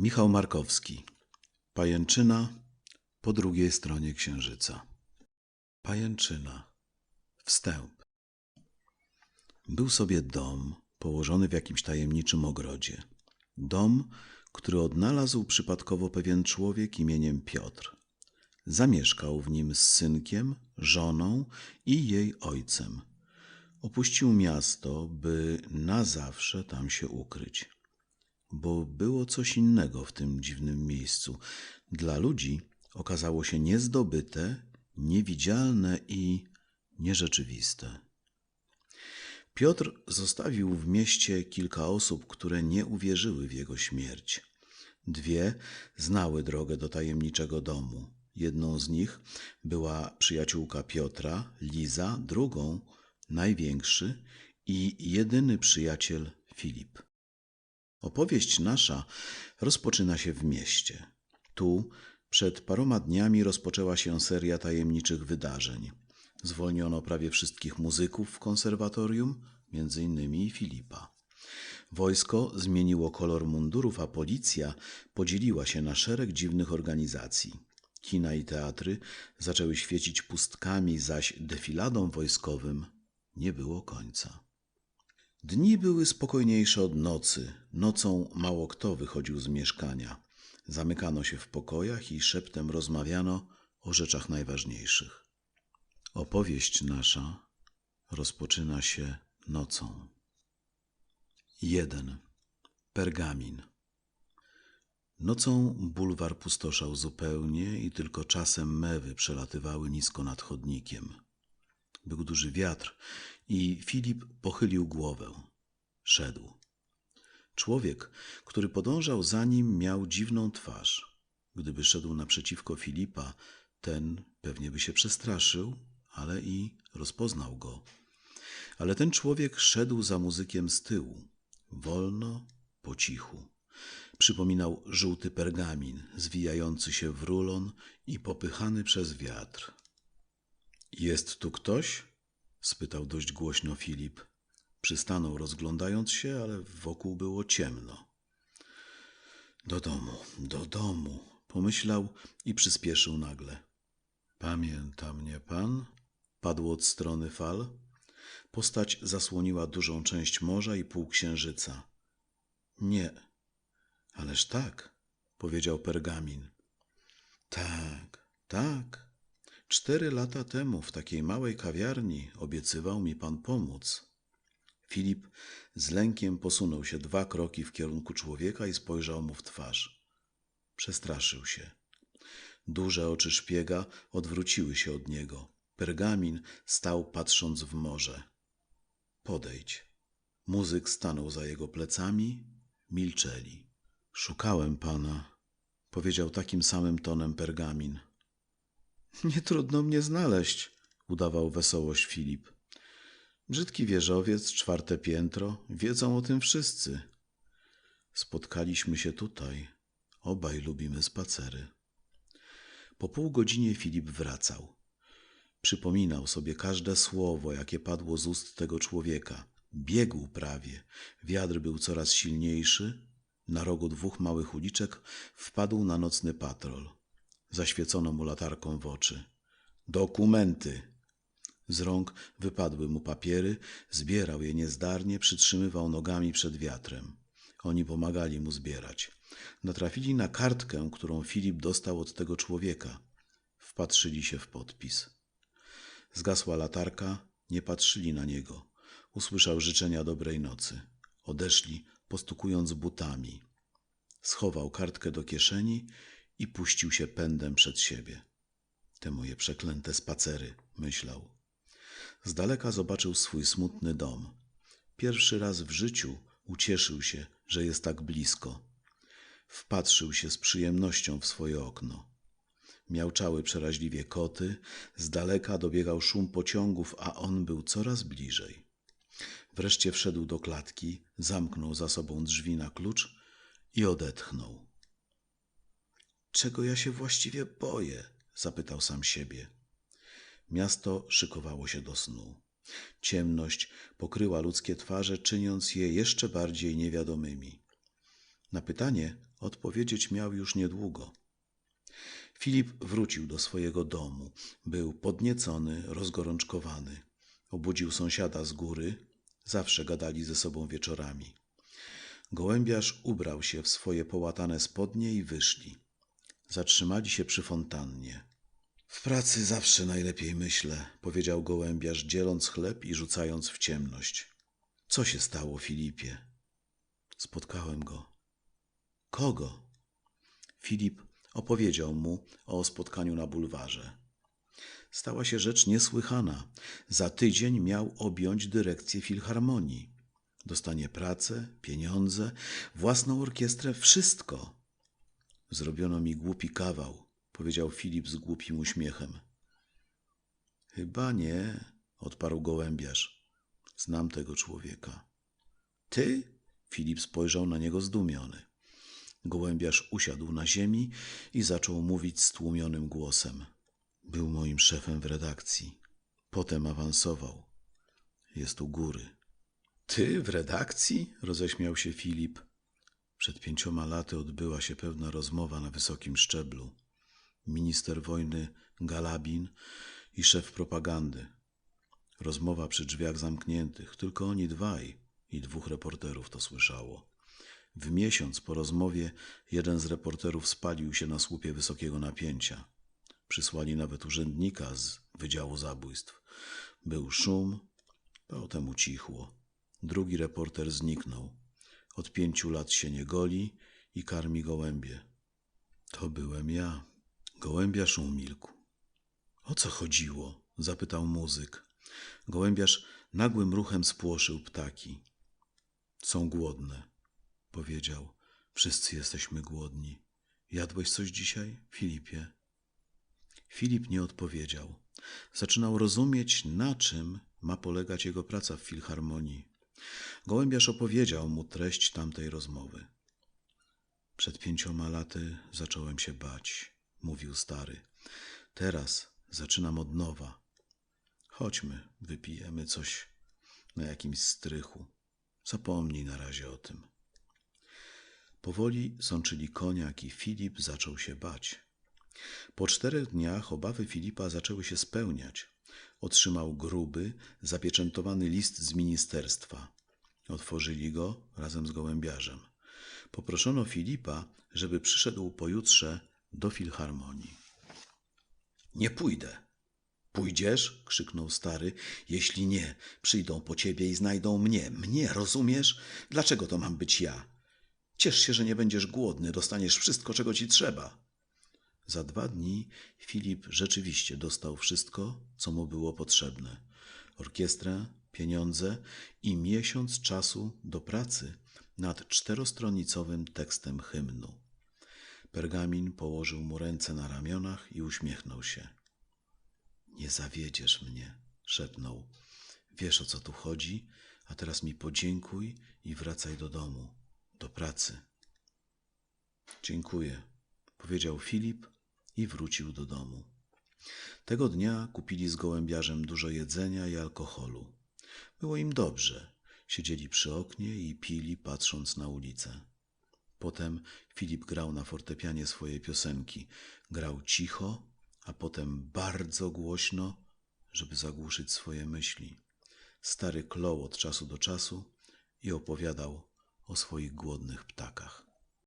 Michał Markowski. Pajęczyna po drugiej stronie księżyca. Pajęczyna. Wstęp. Był sobie dom położony w jakimś tajemniczym ogrodzie. Dom, który odnalazł przypadkowo pewien człowiek imieniem Piotr. Zamieszkał w nim z synkiem, żoną i jej ojcem. Opuścił miasto, by na zawsze tam się ukryć bo było coś innego w tym dziwnym miejscu. Dla ludzi okazało się niezdobyte, niewidzialne i nierzeczywiste. Piotr zostawił w mieście kilka osób, które nie uwierzyły w jego śmierć. Dwie znały drogę do tajemniczego domu. Jedną z nich była przyjaciółka Piotra, Liza, drugą największy i jedyny przyjaciel Filip. Opowieść nasza rozpoczyna się w mieście. Tu przed paroma dniami rozpoczęła się seria tajemniczych wydarzeń. Zwolniono prawie wszystkich muzyków w konserwatorium, między innymi Filipa. Wojsko zmieniło kolor mundurów, a policja podzieliła się na szereg dziwnych organizacji. Kina i teatry zaczęły świecić pustkami, zaś defiladom wojskowym nie było końca. Dni były spokojniejsze od nocy. Nocą mało kto wychodził z mieszkania. Zamykano się w pokojach i szeptem rozmawiano o rzeczach najważniejszych. Opowieść nasza rozpoczyna się nocą. 1. Pergamin. Nocą bulwar pustoszał zupełnie i tylko czasem mewy przelatywały nisko nad chodnikiem. Był duży wiatr i Filip pochylił głowę. Szedł. Człowiek, który podążał za nim, miał dziwną twarz. Gdyby szedł naprzeciwko Filipa, ten pewnie by się przestraszył, ale i rozpoznał go. Ale ten człowiek szedł za muzykiem z tyłu, wolno, po cichu. Przypominał żółty pergamin, zwijający się w rulon i popychany przez wiatr. Jest tu ktoś? spytał dość głośno Filip. Przystanął, rozglądając się, ale wokół było ciemno. Do domu, do domu, pomyślał i przyspieszył nagle. Pamięta mnie pan? Padło od strony fal. Postać zasłoniła dużą część morza i półksiężyca. Nie, ależ tak, powiedział pergamin. Tak, tak. Cztery lata temu w takiej małej kawiarni obiecywał mi pan pomóc. Filip z lękiem posunął się dwa kroki w kierunku człowieka i spojrzał mu w twarz. Przestraszył się. Duże oczy szpiega odwróciły się od niego. Pergamin stał patrząc w morze. Podejdź. Muzyk stanął za jego plecami, milczeli. Szukałem pana, powiedział takim samym tonem pergamin. Nie trudno mnie znaleźć, udawał wesołość Filip. Brzydki wieżowiec, czwarte piętro, wiedzą o tym wszyscy. Spotkaliśmy się tutaj. Obaj lubimy spacery. Po pół godzinie Filip wracał. Przypominał sobie każde słowo, jakie padło z ust tego człowieka. Biegł prawie. Wiatr był coraz silniejszy. Na rogu dwóch małych uliczek wpadł na nocny patrol. Zaświecono mu latarką w oczy. Dokumenty! Z rąk wypadły mu papiery, zbierał je niezdarnie, przytrzymywał nogami przed wiatrem. Oni pomagali mu zbierać. Natrafili na kartkę, którą Filip dostał od tego człowieka. Wpatrzyli się w podpis. Zgasła latarka, nie patrzyli na niego. Usłyszał życzenia dobrej nocy. Odeszli, postukując butami. Schował kartkę do kieszeni i puścił się pędem przed siebie. Te moje przeklęte spacery, myślał. Z daleka zobaczył swój smutny dom. Pierwszy raz w życiu ucieszył się, że jest tak blisko. Wpatrzył się z przyjemnością w swoje okno. Miałczały przeraźliwie koty, z daleka dobiegał szum pociągów, a on był coraz bliżej. Wreszcie wszedł do klatki, zamknął za sobą drzwi na klucz i odetchnął. Czego ja się właściwie boję? zapytał sam siebie. Miasto szykowało się do snu. Ciemność pokryła ludzkie twarze, czyniąc je jeszcze bardziej niewiadomymi. Na pytanie, Odpowiedzieć miał już niedługo. Filip wrócił do swojego domu. Był podniecony, rozgorączkowany. Obudził sąsiada z góry. Zawsze gadali ze sobą wieczorami. Gołębiarz ubrał się w swoje połatane spodnie i wyszli. Zatrzymali się przy fontannie. W pracy zawsze najlepiej myślę, powiedział gołębiarz, dzieląc chleb i rzucając w ciemność. Co się stało, Filipie? Spotkałem go. Kogo? Filip opowiedział mu o spotkaniu na bulwarze. Stała się rzecz niesłychana. Za tydzień miał objąć dyrekcję filharmonii. Dostanie pracę, pieniądze, własną orkiestrę, wszystko. Zrobiono mi głupi kawał, powiedział Filip z głupim uśmiechem. Chyba nie, odparł gołębiarz. Znam tego człowieka. Ty? Filip spojrzał na niego zdumiony. Gołębiarz usiadł na ziemi i zaczął mówić stłumionym głosem. Był moim szefem w redakcji. Potem awansował. Jest u góry. Ty w redakcji? roześmiał się Filip. Przed pięcioma laty odbyła się pewna rozmowa na wysokim szczeblu. Minister wojny Galabin i szef propagandy. Rozmowa przy drzwiach zamkniętych, tylko oni dwaj i dwóch reporterów to słyszało. W miesiąc po rozmowie jeden z reporterów spalił się na słupie wysokiego napięcia. Przysłali nawet urzędnika z Wydziału Zabójstw. Był szum, potem ucichło. Drugi reporter zniknął. Od pięciu lat się nie goli i karmi gołębie. To byłem ja. Gołębiarz umilkł. O co chodziło? zapytał muzyk. Gołębiarz nagłym ruchem spłoszył ptaki. Są głodne, powiedział. Wszyscy jesteśmy głodni. Jadłeś coś dzisiaj, Filipie? Filip nie odpowiedział. Zaczynał rozumieć, na czym ma polegać jego praca w filharmonii. Gołębiarz opowiedział mu treść tamtej rozmowy. Przed pięcioma laty zacząłem się bać, mówił stary. Teraz zaczynam od nowa. Chodźmy, wypijemy coś na jakimś strychu. Zapomnij na razie o tym. Powoli sączyli koniak i Filip zaczął się bać. Po czterech dniach obawy Filipa zaczęły się spełniać. Otrzymał gruby, zapieczętowany list z ministerstwa. Otworzyli go razem z gołębiarzem. Poproszono Filipa, żeby przyszedł pojutrze do filharmonii. Nie pójdę. Pójdziesz? krzyknął stary. Jeśli nie, przyjdą po ciebie i znajdą mnie. Mnie, rozumiesz? Dlaczego to mam być ja? Ciesz się, że nie będziesz głodny, dostaniesz wszystko, czego ci trzeba. Za dwa dni Filip rzeczywiście dostał wszystko, co mu było potrzebne: orkiestrę, pieniądze i miesiąc czasu do pracy nad czterostronicowym tekstem hymnu. Pergamin położył mu ręce na ramionach i uśmiechnął się. Nie zawiedziesz mnie, szepnął. Wiesz o co tu chodzi, a teraz mi podziękuj i wracaj do domu, do pracy. Dziękuję, powiedział Filip i wrócił do domu. Tego dnia kupili z gołębiarzem dużo jedzenia i alkoholu. Było im dobrze. Siedzieli przy oknie i pili, patrząc na ulicę. Potem Filip grał na fortepianie swoje piosenki. Grał cicho, a potem bardzo głośno, żeby zagłuszyć swoje myśli. Stary klął od czasu do czasu i opowiadał o swoich głodnych ptakach.